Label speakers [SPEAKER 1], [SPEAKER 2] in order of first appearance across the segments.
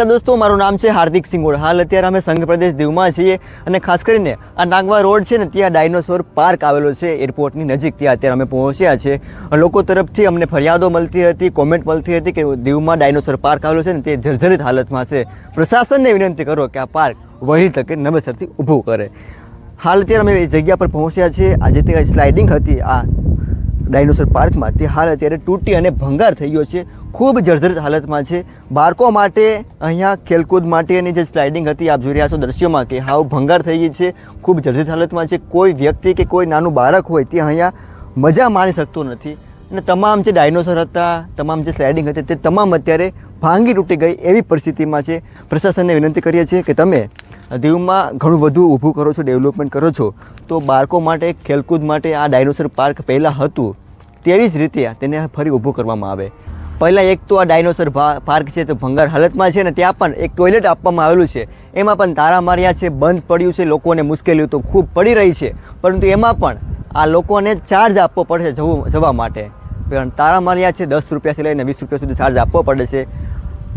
[SPEAKER 1] નમસ્કાર દોસ્તો, મારું નામ છે હાર્દિક સિંગોડ. હાલ અત્યારે અમે સંઘ પ્રદેશ દીવમાં છીએ અને ખાસ કરીને આ નાગવા રોડ છે ને, ત્યાં ડાયનોસોર પાર્ક આવેલો છે, એરપોર્ટની નજીક. ત્યાં અત્યારે અમે પહોંચ્યા છે. લોકો તરફથી અમને ફરિયાદો મળતી હતી કોમેન્ટ મળતી હતી કે દીવમાં ડાયનોસોર પાર્ક આવેલો છે ને, તે જર્જરિત હાલતમાં છે. પ્રશાસનને વિનંતી કરો કે આ પાર્ક વહેલી તકે નવેસરથી ઊભું કરે. હાલ અત્યારે અમે એ જગ્યા પર પહોંચ્યા છીએ. આજે તે સ્લાઇડિંગ હતી. આ ડાયનોસોર પાર્કમાં તે હાલ અત્યારે તૂટી અને ભંગાર થઈ ગયો છે. ખૂબ જર્જરિત હાલતમાં છે. બાળકો માટે અહીંયા ખેલકૂદ માટેની જે સ્લાઇડિંગ હતી, આપ જોઈ રહ્યા છો દ્રશ્યોમાં કે હાવ ભંગાર થઈ ગઈ છે. ખૂબ જર્જરિત હાલતમાં છે. કોઈ વ્યક્તિ કે કોઈ નાનું બાળક હોય તે અહીંયા મજા માણી શકતો નથી. અને તમામ જે ડાયનોસર હતા, તમામ જે સ્લાઇડિંગ હતી, તે તમામ અત્યારે ભાંગી તૂટી ગઈ એવી પરિસ્થિતિમાં છે. પ્રશાસનને વિનંતી કરીએ છીએ કે તમે દીવમાં ઘણું બધું ઊભું કરો છો ડેવલપમેન્ટ કરો છો. તો બાળકો માટે, ખેલકૂદ માટે આ ડાયનોસોર પાર્ક પહેલાં હતું. તેવી જ રીતે તેને ફરી ઊભું કરવામાં આવે. પહેલાં એક તો આ ડાયનોસર પાર્ક છે, તો ભંગાર હાલતમાં છે ને, ત્યાં પણ એક ટોયલેટ આપવામાં આવેલું છે. એમાં પણ તારા માર્યા છે, બંધ પડ્યું છે, લોકોને મુશ્કેલીઓ તો ખૂબ પડી રહી છે. પરંતુ એમાં પણ આ લોકોને ચાર્જ આપવો પડશે જવું, જવા માટે. કારણ તારા માર્યા છે, દસ રૂપિયાથી લઈને વીસ રૂપિયા સુધી ચાર્જ આપવો પડે છે.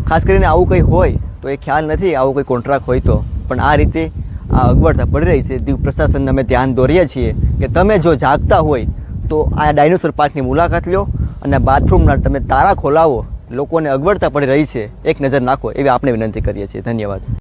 [SPEAKER 1] ખાસ કરીને આવું કંઈ હોય, તો એ ખ્યાલ નથી, આવું કોઈ કોન્ટ્રાક્ટ હોય તો. પણ આ રીતે આ અગવડતા પડી રહી છે. દીવ પ્રશાસનને અમે ધ્યાન દોરીએ છીએ કે તમે જો જાગતા હોય તો આ ડાયનોસોર પાર્કની મુલાકાત લો અને બાથરૂમના તમે તારા ખોલાવો. લોકોને અગવડતા પડી રહી છે. એક નજર નાખો એવી આપણે વિનંતી કરીએ છીએ. ધન્યવાદ.